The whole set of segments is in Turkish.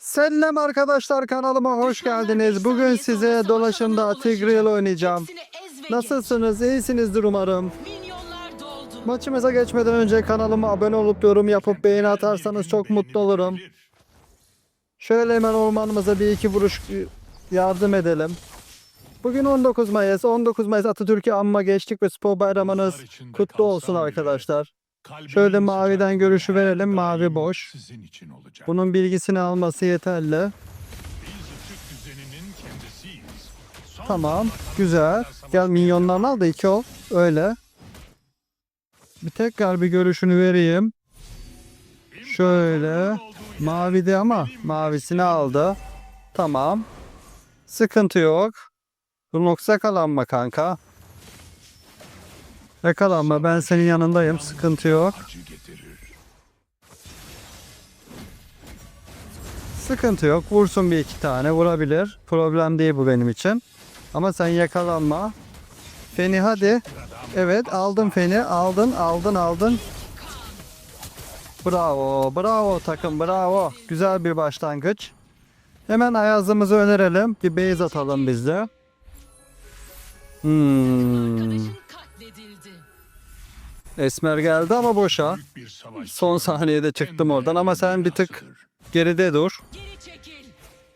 Selam arkadaşlar kanalıma hoş geldiniz. Bugün size dolaşımda Tigreal oynayacağım. Nasılsınız? İyisinizdir umarım. Maçımıza geçmeden önce kanalıma abone olup yorum yapıp beğeni atarsanız çok mutlu olurum. Şöyle hemen ormanımıza bir iki vuruş yardım edelim. Bugün 19 Mayıs. 19 Mayıs Atatürk'ü anma geçtik ve spor bayramınız kutlu olsun arkadaşlar. Şöyle maviden görüşü verelim. Mavi boş. Sizin için olacak. Bunun bilgisini alması yeterli. Tamam. Güzel. Gel minyonlarını al da iki ol. Öyle. Bir tekrar bir görüşünü vereyim. Şöyle. Mavide ama mavisini aldı. Tamam. Sıkıntı yok. Runox yakalanma kanka. Yakalanma ben senin yanındayım. Sıkıntı yok. Sıkıntı yok. Vursun bir iki tane. Vurabilir. Problem değil bu benim için. Ama sen yakalanma. Feni hadi. Evet aldın Feni. Aldın aldın aldın. Bravo. Bravo takım. Bravo. Güzel bir başlangıç. Hemen Ayaz'ımızı önerelim. Bir base atalım biz de. Hmm. Esmer geldi ama boşa. Son saniyede çıktım oradan ama sen bir tık geride dur.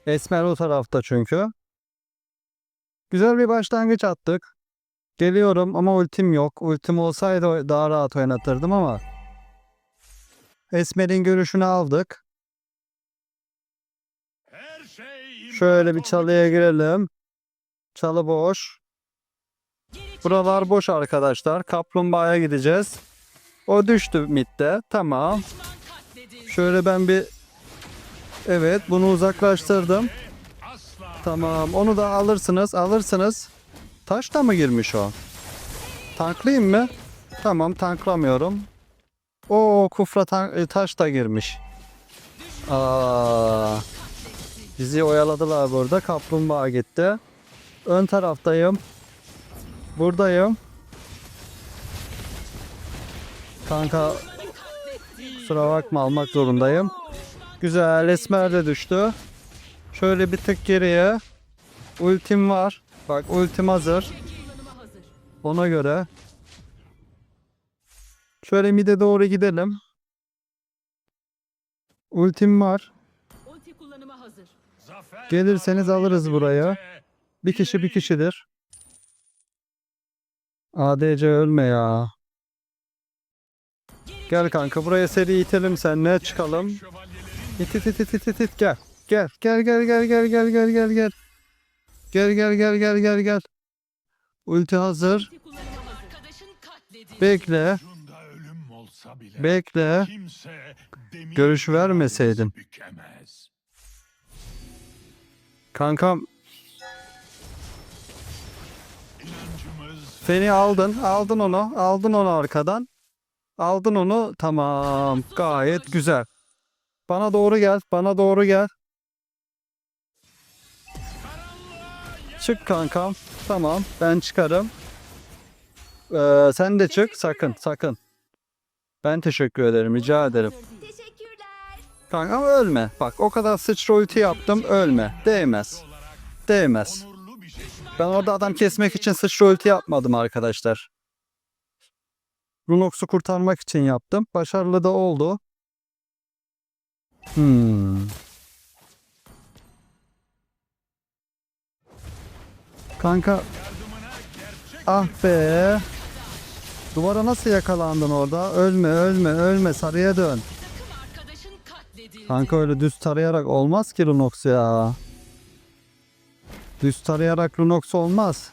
Esmer o tarafta çünkü. Güzel bir başlangıç attık. Geliyorum ama ultim yok. Ultim olsaydı daha rahat oynatırdım ama. Esmer'in görüşünü aldık. Şöyle bir çalıya girelim. Çalı boş. Buralar boş arkadaşlar. Kaplumbağaya gideceğiz. O düştü midde. Tamam. Şöyle ben bir... Evet bunu uzaklaştırdım. Tamam onu da alırsınız alırsınız. Taş da mı girmiş o? Tanklayayım mı? Tamam tanklamıyorum. O kufra tan- e, taş da girmiş. Aa, bizi oyaladılar burada. Kaplumbağa gitti. Ön taraftayım. Buradayım. Kanka kusura bakma almak zorundayım. Güzel esmer de düştü. Şöyle bir tık geriye. Ultim var. Bak ultim hazır. Ona göre. Şöyle mide doğru gidelim. Ultim var. Gelirseniz alırız buraya. Bir kişi bir kişidir. ADC ölme ya. Gel kanka buraya seri itelim senle çıkalım. İt it it it it it it gel. Gel gel gel gel gel gel gel gel gel. Gel gel gel gel gel gel. Ulti hazır. Bekle. Bekle. Görüş vermeseydin. Kankam Feni aldın. Aldın onu. Aldın onu arkadan. Aldın onu. Tamam. Gayet güzel. Bana doğru gel. Bana doğru gel. Çık kankam. Tamam. Ben çıkarım. Ee, sen de çık. Sakın. Sakın. Ben teşekkür ederim. Rica ederim. Teşekkürler. Kanka ama ölme. Bak o kadar sıçra ulti yaptım. Ölme. Değmez. Değmez. Ben orada adam kesmek için sıçra ulti yapmadım arkadaşlar. Lunox'u kurtarmak için yaptım. Başarılı da oldu. Hmm. Kanka. Ah be. Duvara nasıl yakalandın orada? Ölme ölme ölme sarıya dön. Kanka öyle düz tarayarak olmaz ki Lunox ya. Düz tarayarak Lunox olmaz.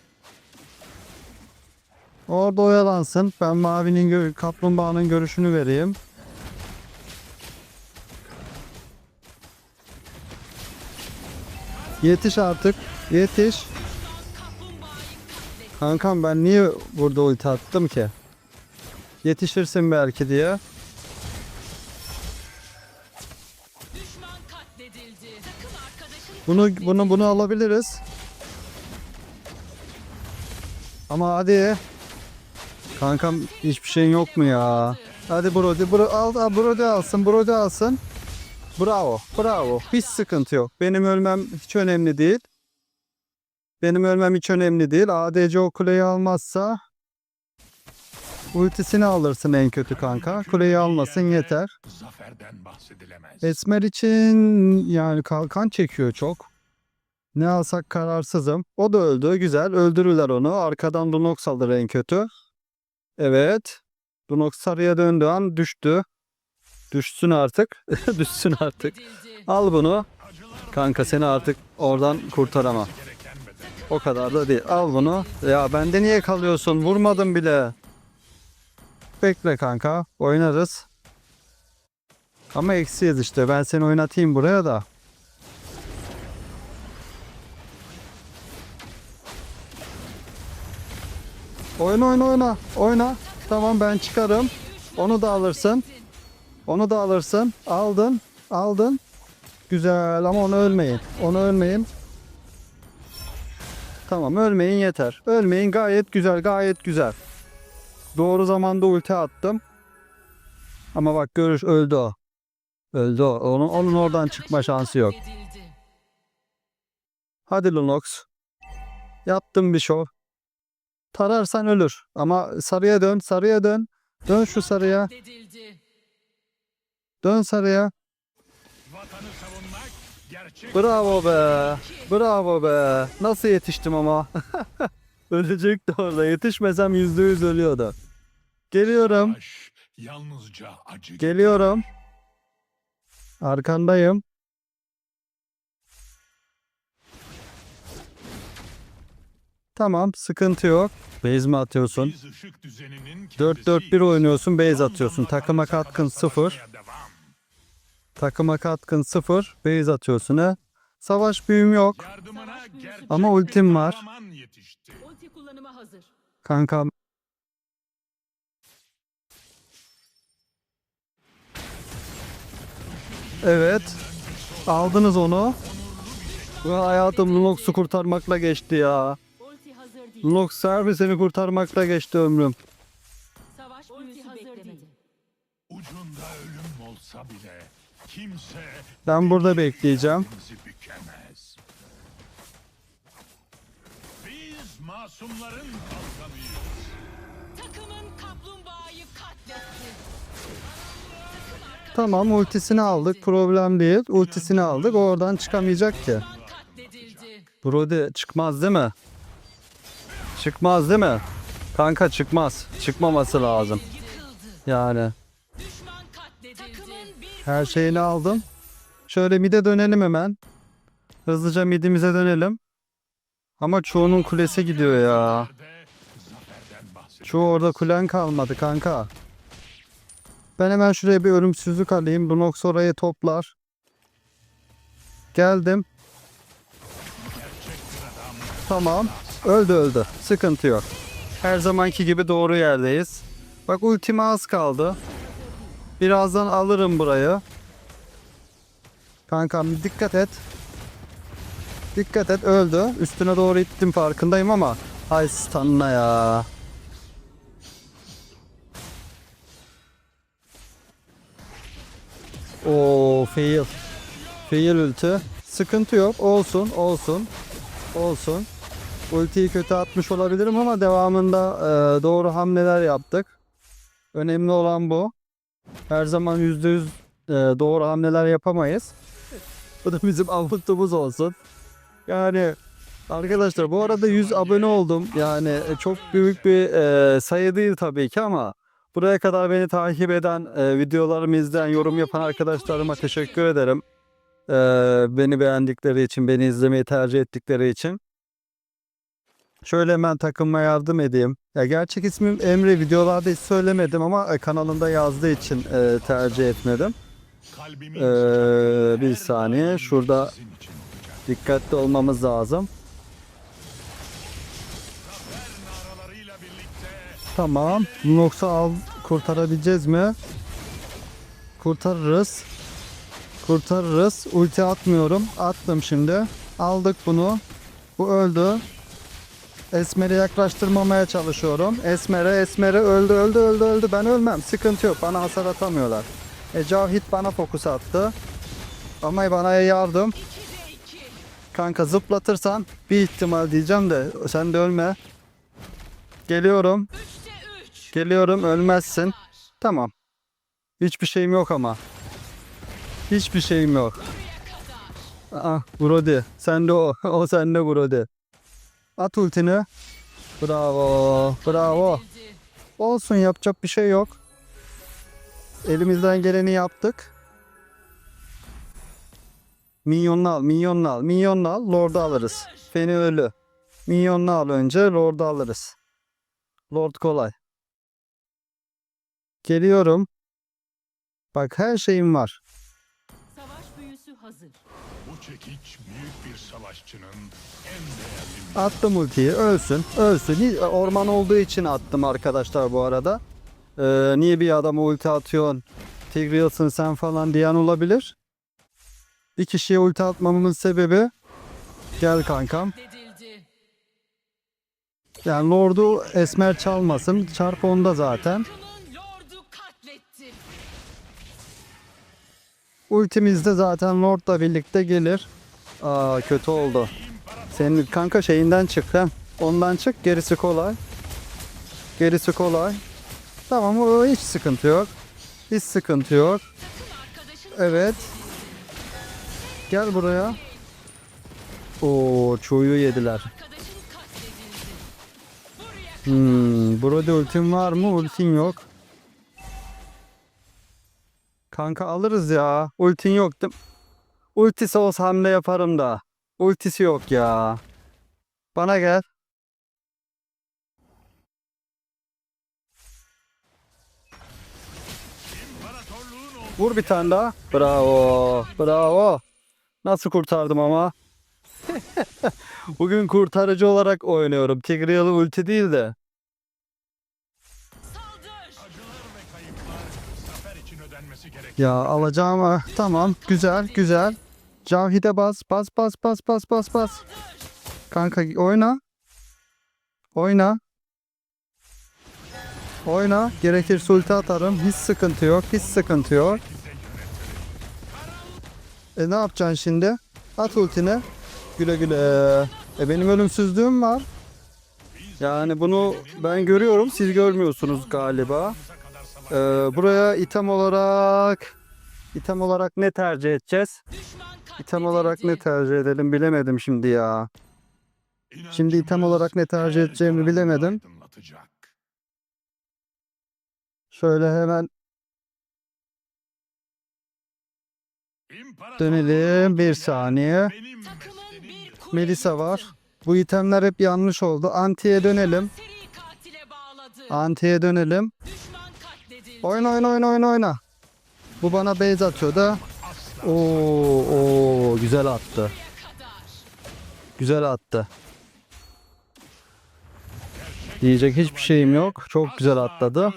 Orada oyalansın. Ben mavinin kaplumbağanın görüşünü vereyim. Yetiş artık. Yetiş. Kankam ben niye burada ulti attım ki? Yetişirsin belki diye. Bunu bunu bunu alabiliriz. Ama hadi. Kankam hiçbir şeyin yok mu ya? Hadi Brody, bro, al, al Brody alsın, Brody alsın. Bravo, bravo. Hiç sıkıntı yok. Benim ölmem hiç önemli değil. Benim ölmem hiç önemli değil. ADC o kuleyi almazsa ultisini alırsın en kötü kanka. Kuleyi almasın yeter. Esmer için yani kalkan çekiyor çok. Ne alsak kararsızım. O da öldü. Güzel. Öldürürler onu. Arkadan Lunox alır en kötü. Evet. Lunox sarıya döndüğü an düştü. Düşsün artık. Düşsün artık. Al bunu. Kanka seni artık oradan bedel. O kadar da değil. Al bunu. Ya bende niye kalıyorsun? Vurmadım bile. Bekle kanka. Oynarız. Ama eksiyiz işte. Ben seni oynatayım buraya da. Oyna oyna oyna. Oyna. Tamam ben çıkarım. Onu da alırsın. Onu da alırsın. Aldın. Aldın. Güzel ama onu ölmeyin. Onu ölmeyin. Tamam ölmeyin yeter. Ölmeyin gayet güzel gayet güzel. Doğru zamanda ulti attım. Ama bak görüş öldü o. Öldü o. Onun, onun oradan çıkma şansı yok. Hadi Lunox. Yaptım bir şov. Tararsan ölür. Ama sarıya dön sarıya dön. Dön şu sarıya. Dön sarıya. Bravo be. Bravo be. Nasıl yetiştim ama. Ölecekti orada. Yetişmesem yüzde yüz ölüyordu. Geliyorum. savaş. Yalnızca acı. Geliyorum. Arkandayım. Tamam, sıkıntı yok. Base mi atıyorsun? Biz ışık düzeninin 4-4-1 oynuyorsun, base atıyorsun. Takıma katkın 0. savaşmaya devam. Takıma katkın 0. Base atıyorsun ha. Savaş büyüm yok. Ama ultim var. kahraman yetişti. Ulti kullanıma hazır. Kankam. Evet. Aldınız onu. Hayatım Lunox'u kurtarmakla geçti ya. Lunox servisini kurtarmakla geçti ömrüm. Savaş büyüsü beklemedi. Ucunda ölüm olsa bile kimse Ben burada bekleyeceğim. bizi bükemez. Biz masumların kalkanıyız. Takımın kaplumbağayı katletti. Tamam ultisini aldık. Problem değil. Ultisini aldık. O oradan çıkamayacak ki. Düşman katledildi. Brody çıkmaz değil mi? Çıkmaz değil mi? Kanka çıkmaz. Çıkmaması lazım. Yani. Her şeyini aldım. Şöyle mide dönelim hemen. Hızlıca midimize dönelim. Ama çoğunun kulesi gidiyor ya. Çoğu orada kulen kalmadı kanka. Ben hemen şuraya bir ölümsüzlük alayım. Lunox orayı toplar. Geldim. Tamam. Öldü öldü. Sıkıntı yok. Her zamanki gibi doğru yerdeyiz. Bak ultime az kaldı. Birazdan alırım burayı. Kankam dikkat et. Dikkat et öldü. Üstüne doğru ittim farkındayım ama. Hay stunna ya. Oo fail. Fail ulti. Sıkıntı yok. Olsun, olsun. Olsun. Ultiyi kötü atmış olabilirim ama devamında e, doğru hamleler yaptık. Önemli olan bu. Her zaman %100 e, doğru hamleler yapamayız. Bu da bizim avuttuğumuz olsun. Yani arkadaşlar bu arada 100 abone oldum. Yani e, çok büyük bir e, sayı değil tabii ki ama buraya kadar beni takip eden, e, videolarımı izleyen, yorum yapan arkadaşlarıma teşekkür ederim. E, beni beğendikleri için, beni izlemeyi tercih ettikleri için. Şöyle hemen takımma yardım edeyim. Ya gerçek ismim Emre. Videolarda hiç söylemedim ama e, kanalında yazdığı için e, tercih etmedim. Ee, bir saniye, şurada-. Dikkatli olmamız lazım. Tamam. Lunox'u al kurtarabileceğiz mi? Kurtarırız. Kurtarırız. Ulti atmıyorum. Attım şimdi. Aldık bunu. Bu öldü. Esmer'e yaklaştırmamaya çalışıyorum. Esmer'e, Esmer'e öldü, öldü, öldü, öldü. Ben ölmem. Sıkıntı yok. Bana hasar atamıyorlar. E, Cavhit bana fokus attı. Ama bana yardım. 2'de 2. Kanka zıplatırsan bir ihtimal diyeceğim de sen de ölme. Geliyorum. 3'te 3. Geliyorum ölmezsin. Tamam. Hiçbir şeyim yok ama. Hiçbir şeyim yok. Aa, Brody. Sen de o. O sende Brody. At ultini. Bravo. Bravo. Olsun yapacak bir şey yok. Elimizden geleni yaptık. Minyonunu al, minyonunu al, minyonunu al, Lord'u alırız. Feni ölü. Minyonunu al önce, Lord'u alırız. Lord kolay. Geliyorum. Bak her şeyim var. Savaş büyüsü hazır. Bu çekiç büyük bir savaşçının en değerli Attım ultiyi, ölsün, ölsün. Hi- Orman olduğu için attım arkadaşlar bu arada. Ee, niye bir adama ulti atıyorsun? Tigreal'sın sen falan diyen olabilir. Bir kişiye ulti atmamın sebebi gel kankam. Yani Lord'u Esmer çalmasın. Çarp onda zaten. Takımın lordu katletti. Ultimiz de zaten Lord'la birlikte gelir. Aa kötü oldu. Senin kanka şeyinden çık ha. Ondan çık gerisi kolay. Gerisi kolay. Tamam o hiç sıkıntı yok. Hiç sıkıntı yok. Evet. Gel buraya. Oo çoğuyu yediler. Hmm, burada ultim var mı? Ultin yok. Kanka alırız ya. Ultin yok değil mi? Ultisi olsa hamle yaparım da. Ultisi yok ya. Bana gel. Vur bir tane daha. Bravo. Bravo. Nasıl kurtardım ama? Bugün kurtarıcı olarak oynuyorum. Tigreal'ı ulti değil de. Ya alacağım. ah, Tamam. Güzel. Güzel. Cavhide bas. Bas bas bas bas bas bas. Kanka oyna. Oyna. Oyna. Gerekirse ulti atarım. Hiç sıkıntı yok. Hiç sıkıntı yok. E ne yapacaksın şimdi? At ultini. Güle güle. E benim ölümsüzlüğüm var. Yani bunu ben görüyorum. Siz görmüyorsunuz galiba. E, buraya item olarak item olarak ne tercih edeceğiz? İtem olarak ne tercih edelim bilemedim şimdi ya. Şimdi item olarak ne tercih edeceğimi bilemedim. Şöyle hemen dönelim bir saniye. Melisa var. Bu itemler hep yanlış oldu. Antiye dönelim. Antiye dönelim. Oyna oyna oyna oyna oyna. Bu bana base atıyor da. Oo, oo güzel attı. Güzel attı. Diyecek hiçbir şeyim yok. Çok güzel atladı.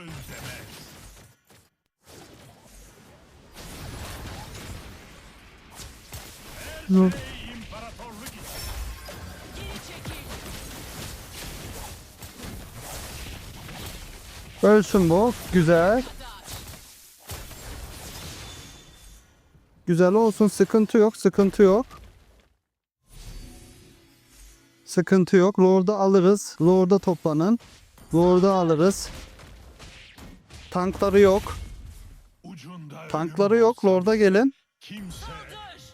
çekil. Ölsün bu. Güzel. Güzel olsun. Sıkıntı yok. Sıkıntı yok. Sıkıntı yok. Lord'u alırız. Lord'a toplanın. Lord'u alırız. Tankları yok. Tankları yok. Lord'a gelin. Kimse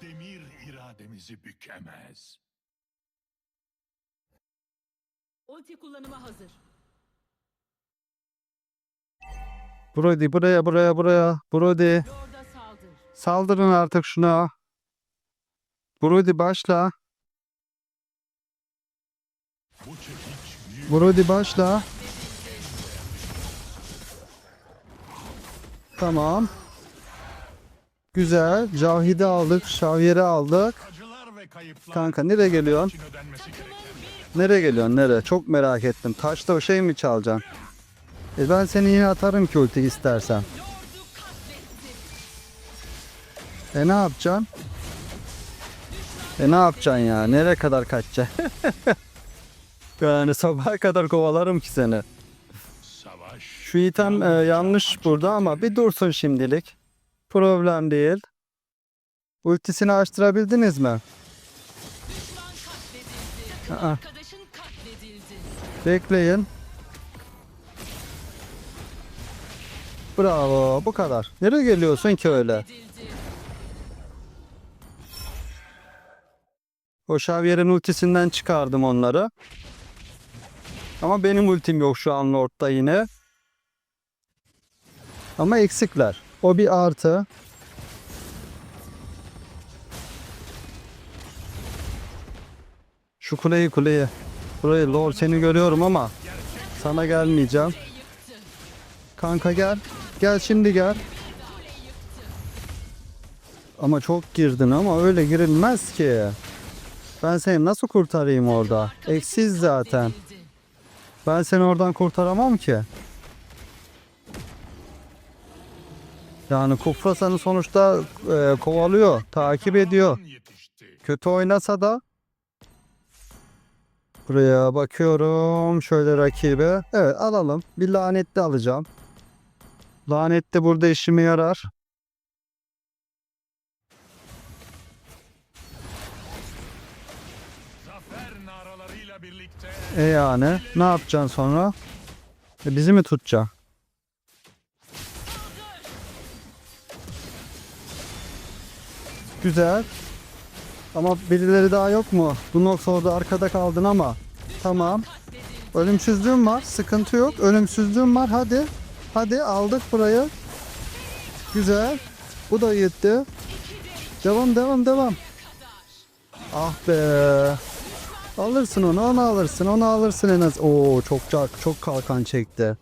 demir irademizi bükemez. Ulti kullanıma hazır. Brody buraya buraya buraya. Brody. Saldırın artık şuna. Brody başla. Brody başla. Tamam. Güzel. Cavhide aldık. Şavyeri aldık. Kanka nereye geliyorsun? Nereye geliyorsun? Nereye? Çok merak ettim. Taşta o şey mi çalacaksın? E ben seni yine atarım ki ulti istersen. E ne yapacaksın? E ne yapacaksın ya? Nereye kadar kaçacaksın? yani sabaha kadar kovalarım ki seni. Şu item e, yanlış burada ama bir dursun şimdilik. Problem değil. Ultisini açtırabildiniz mi? Aa. Bekleyin. Bravo. Bu kadar. Nereye geliyorsun ki öyle? O Xavier'in ultisinden çıkardım onları. Ama benim ultim yok şu an Lord'da yine. Ama eksikler. O bir artı. Şu kuleyi kuleyi. Burayı Lord seni görüyorum ama sana gelmeyeceğim. Kanka gel. Gel şimdi gel. Ama çok girdin ama öyle girilmez ki. Ben seni nasıl kurtarayım orada? Eksiz zaten. Ben seni oradan kurtaramam ki. Yani Kufra seni sonuçta e, kovalıyor, takip ediyor. Kötü oynasa da Buraya bakıyorum. Şöyle rakibe. Evet alalım. Bir lanetli alacağım. Lanetli burada işime yarar. E yani ne yapacaksın sonra? E, bizi mi tutacaksın? Güzel. Ama birileri daha yok mu? Dunox orada arkada kaldın ama. Tamam. Ölümsüzlüğüm var. Sıkıntı yok. Ölümsüzlüğüm var. Hadi. Hadi aldık burayı. Güzel. Bu da yetti. Devam devam devam. Ah be. Alırsın onu, onu alırsın, onu alırsın en az. Oo çok çok çok kalkan çekti.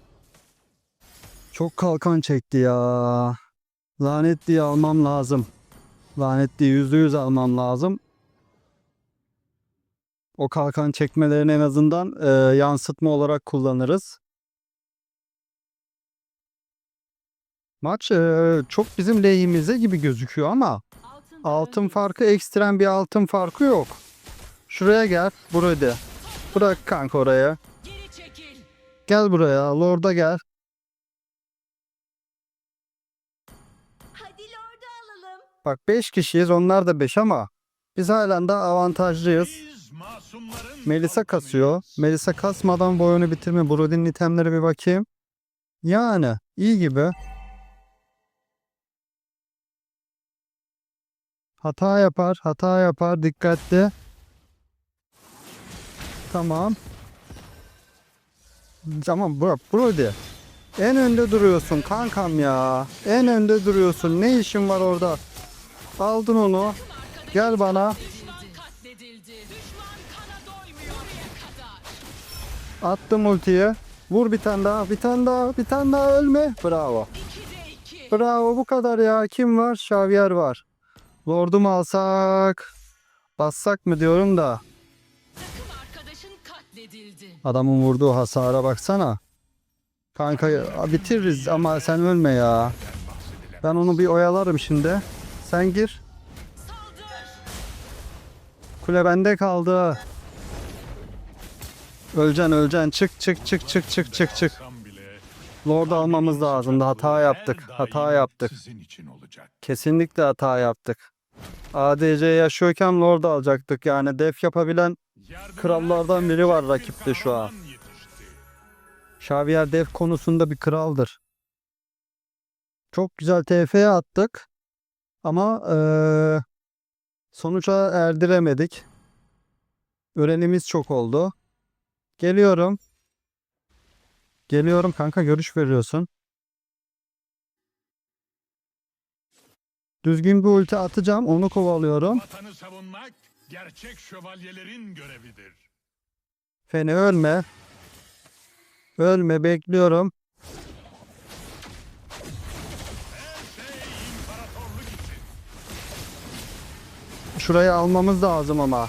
Çok kalkan çekti ya. Lanetliyi almam lazım. Lanetliyi yüzde yüz almam lazım. O kalkan çekmelerini en azından e, yansıtma olarak kullanırız. Maç e, çok bizim lehimize gibi gözüküyor ama altın farkı ekstrem bir altın farkı yok. Şuraya gel, burada. Bırak kanka oraya. Gel buraya, Lord'a gel. Hadi Lord'u alalım. Bak 5 kişiyiz, onlar da 5 ama biz halen de avantajlıyız. Melisa kasıyor. Melisa kasmadan bu oyunu bitirme. Brody'nin itemleri bir bakayım. Yani iyi gibi. Hata yapar, hata yapar. Dikkatli. Tamam. Tamam bro, Brody. En önde duruyorsun kankam ya. En önde duruyorsun. Ne işin var orada? Aldın onu. Gel bana. Attım ultiyi. Vur bir tane daha, bir tane daha, bir tane daha ölme. Bravo. 2'de 2. Bravo bu kadar ya. Kim var? Xavier var. Lord'u mu alsak? Bassak mı diyorum da. Adamın vurduğu hasara baksana. Kanka bitiririz ama sen ölme ya. Ben onu bir oyalarım şimdi. Sen gir. Kule bende kaldı. Öleceksin öleceksin. Çık çık çık çık çık çık çık. Lord'u almamız lazım. Hata yaptık. Hata yaptık. Kesinlikle hata yaptık. ADC yaşıyorken Lord alacaktık. Yani def yapabilen Krallardan biri var rakipte şu an. Xavier def konusunda bir kraldır. Çok güzel TF'ye attık. Ama eee sonuca erdiremedik. Öğrenimiz çok oldu. Geliyorum. Geliyorum kanka görüş veriyorsun. Düzgün bir ulti atacağım. Onu kovalıyorum. Gerçek şövalyelerin görevidir. Feni ölme. Ölme bekliyorum. Şurayı almamız lazım ama.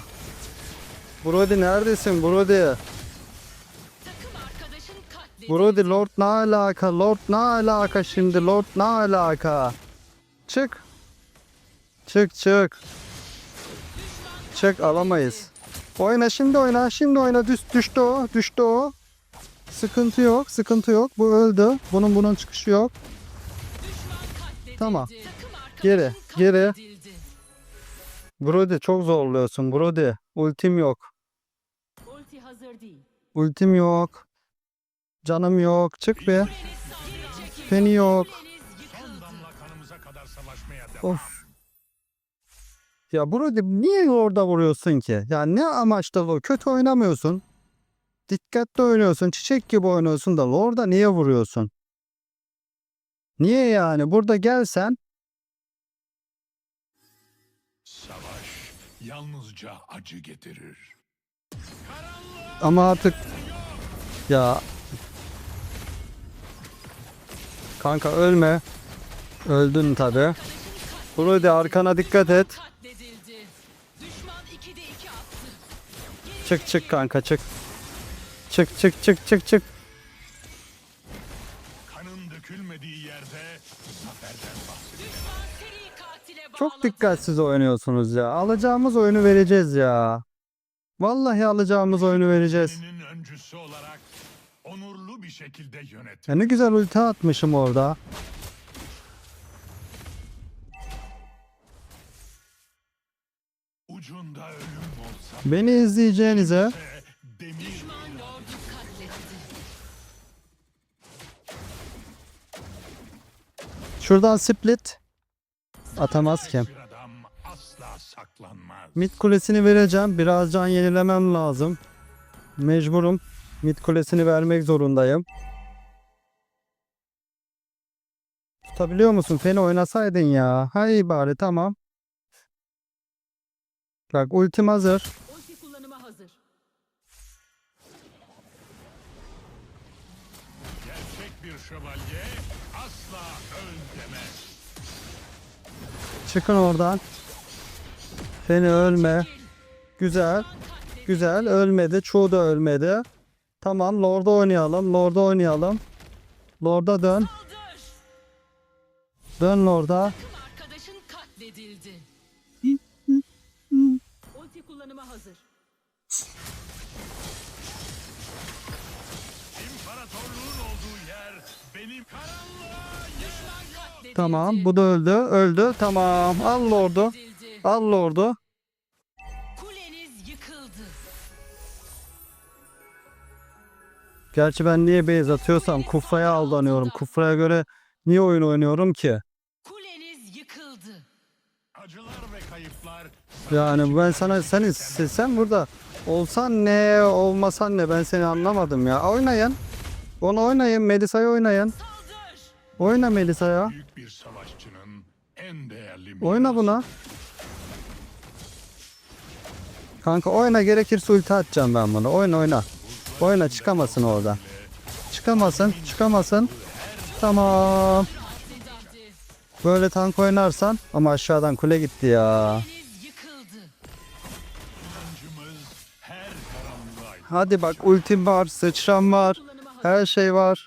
Brody neredesin Brody? Brody Lord ne alaka? Lord ne alaka şimdi? Lord ne alaka? Çık. Çık çık. Çık alamayız. Oyna şimdi oyna şimdi oyna düş, düştü o düştü o. Sıkıntı yok sıkıntı yok bu öldü. Bunun bunun çıkışı yok. Tamam. Geri, geri. Brody çok zorluyorsun Brody. Ultim yok. Ulti hazır değil. Ultim yok. Canım yok. Çık be. Feni yok. Of. Ya Brody niye orada vuruyorsun ki? Ya ne amaçla o? Kötü oynamıyorsun. Dikkatli oynuyorsun. Çiçek gibi oynuyorsun da orada niye vuruyorsun? Niye yani? Burada gelsen Savaş yalnızca acı getirir. ama artık ya kanka ölme. Öldün tabi. Brody arkana dikkat et. Çık çık kanka çık. Çık çık çık çık çık. Kanın dökülmediği yerde zaferden. Çok dikkatsiz oynuyorsunuz ya. Alacağımız oyunu vereceğiz ya. Vallahi alacağımız oyunu vereceğiz. Öncüsü olarak onurlu bir şekilde yönet. Ya ne güzel ulti atmışım orada. Beni izleyeceğinize şuradan split atamaz ki. Mid kulesini vereceğim. Biraz can yenilemem lazım. Mecburum. Mid kulesini vermek zorundayım. Tutabiliyor musun? Feni oynasaydın ya. Hay bari tamam. Bak ultim hazır. Çıkın oradan. Feni ölme. Güzel. Güzel. Ölmedi. Çoğu da ölmedi. Tamam. Lord'a oynayalım. Lord'a oynayalım. Lord'a dön. Dön Lord'a. İmparatorluğun olduğu yer benim karanlığa. Tamam. Bu da öldü. Öldü. Tamam. Al Lord'u. Al Lord'u. Kuleniz yıkıldı. Gerçi ben niye base atıyorsam Kufra'ya aldanıyorum. Kufra'ya göre niye oyun oynuyorum ki? Kuleniz yıkıldı. acılar ve kayıplar Yani ben sana sen sen burada olsan ne olmasan ne ben seni anlamadım ya. Oynayın. Onu oynayın. Melisa'yı oynayın. Oyna Melisa'ya. büyük bir savaşçının en değerli Oyna buna. Kanka oyna gerekirse ulti atacağım ben bunu. Oyna oyna. Oyna çıkamasın orada. Çıkamasın. Çıkamasın. Tamam. Böyle tank oynarsan ama aşağıdan kule gitti ya. Hadi bak ultim var, sıçram var, her şey var.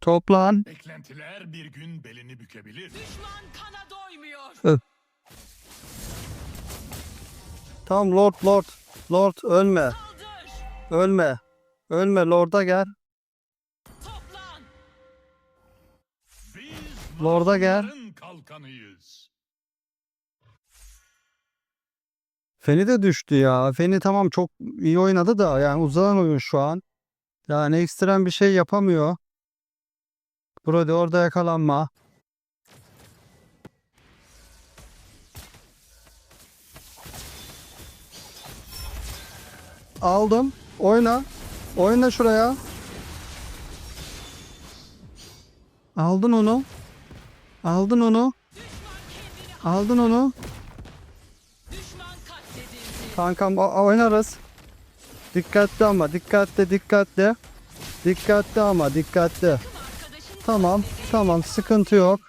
Toplan. Beklentiler bir gün belini bükebilir. Düşman kana doymuyor. Tamam Lord Lord. Lord ölme. Saldır. Ölme. Ölme Lord'a gel. Toplan. Biz Lord'a gel. kalkanıyız. Feni de düştü ya. Feni tamam çok iyi oynadı da yani uzanan oyun şu an. Yani ekstrem bir şey yapamıyor. Brody orada yakalanma. Aldım. Oyna. Oyna şuraya. Aldın onu. Aldın onu. Aldın onu. Kankam oynarız. Dikkatli ama dikkatli dikkatli. Dikkatli ama dikkatli. Tamam tamam sıkıntı yok.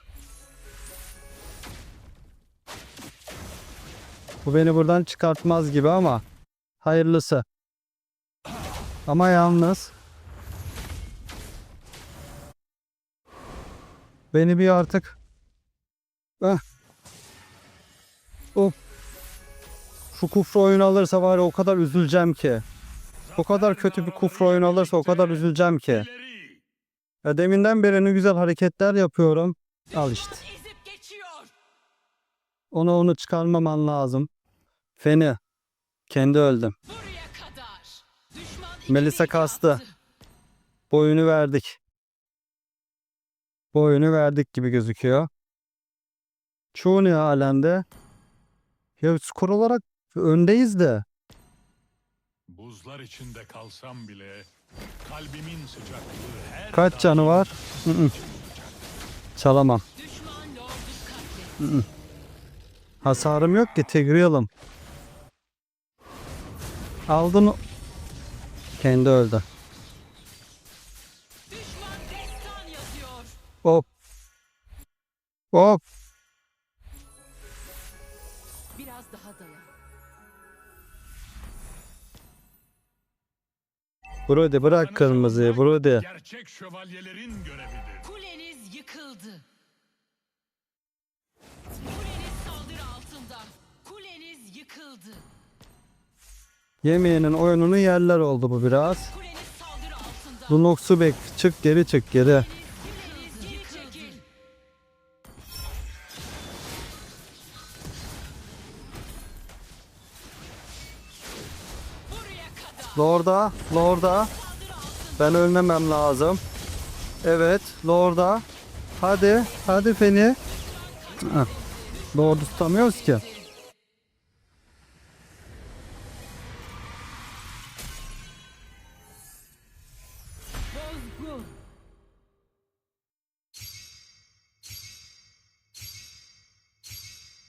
Bu beni buradan çıkartmaz gibi ama hayırlısı. Ama yalnız. Beni bir artık. Heh. Of. Şu kufra oyunu alırsa var ya o kadar üzüleceğim ki. O kadar kötü bir kufra oyunu alırsa o kadar üzüleceğim ki. Ya deminden beri ne güzel hareketler yapıyorum. Al işte. Onu onu çıkarmaman lazım. Feni. Kendi öldüm. Buraya kadar. Düşman 2'de Melisa 2 kastı. attı. Bu oyunu verdik. Bu oyunu verdik gibi gözüküyor. Çoğu ne alemde? Ya skor olarak öndeyiz de. Buzlar içinde kalsam bile kalbimin sıcaklığı her Kaç canı var? Hı hı. Çalamam. Lordu katledildi. Hasarım yok ki Tigreal'ım. Aldın. Kendi öldü. Hop. Hop. Brody bırak kırmızıyı Brody. Gerçek şövalyelerin görevidir. Kuleniz yıkıldı. Kuleniz saldırı altında. Kuleniz yıkıldı. Yemeğinin oyununu yerler oldu bu biraz. Kuleniz saldırı altında. Lunox'u bek çık geri çık geri. Lord'a, Lord'a. Ben ölmemem lazım. Evet, Lord'a. Hadi, hadi Feni. Lord'u tutamıyoruz ki.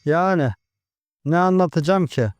Yani ne anlatacağım ki?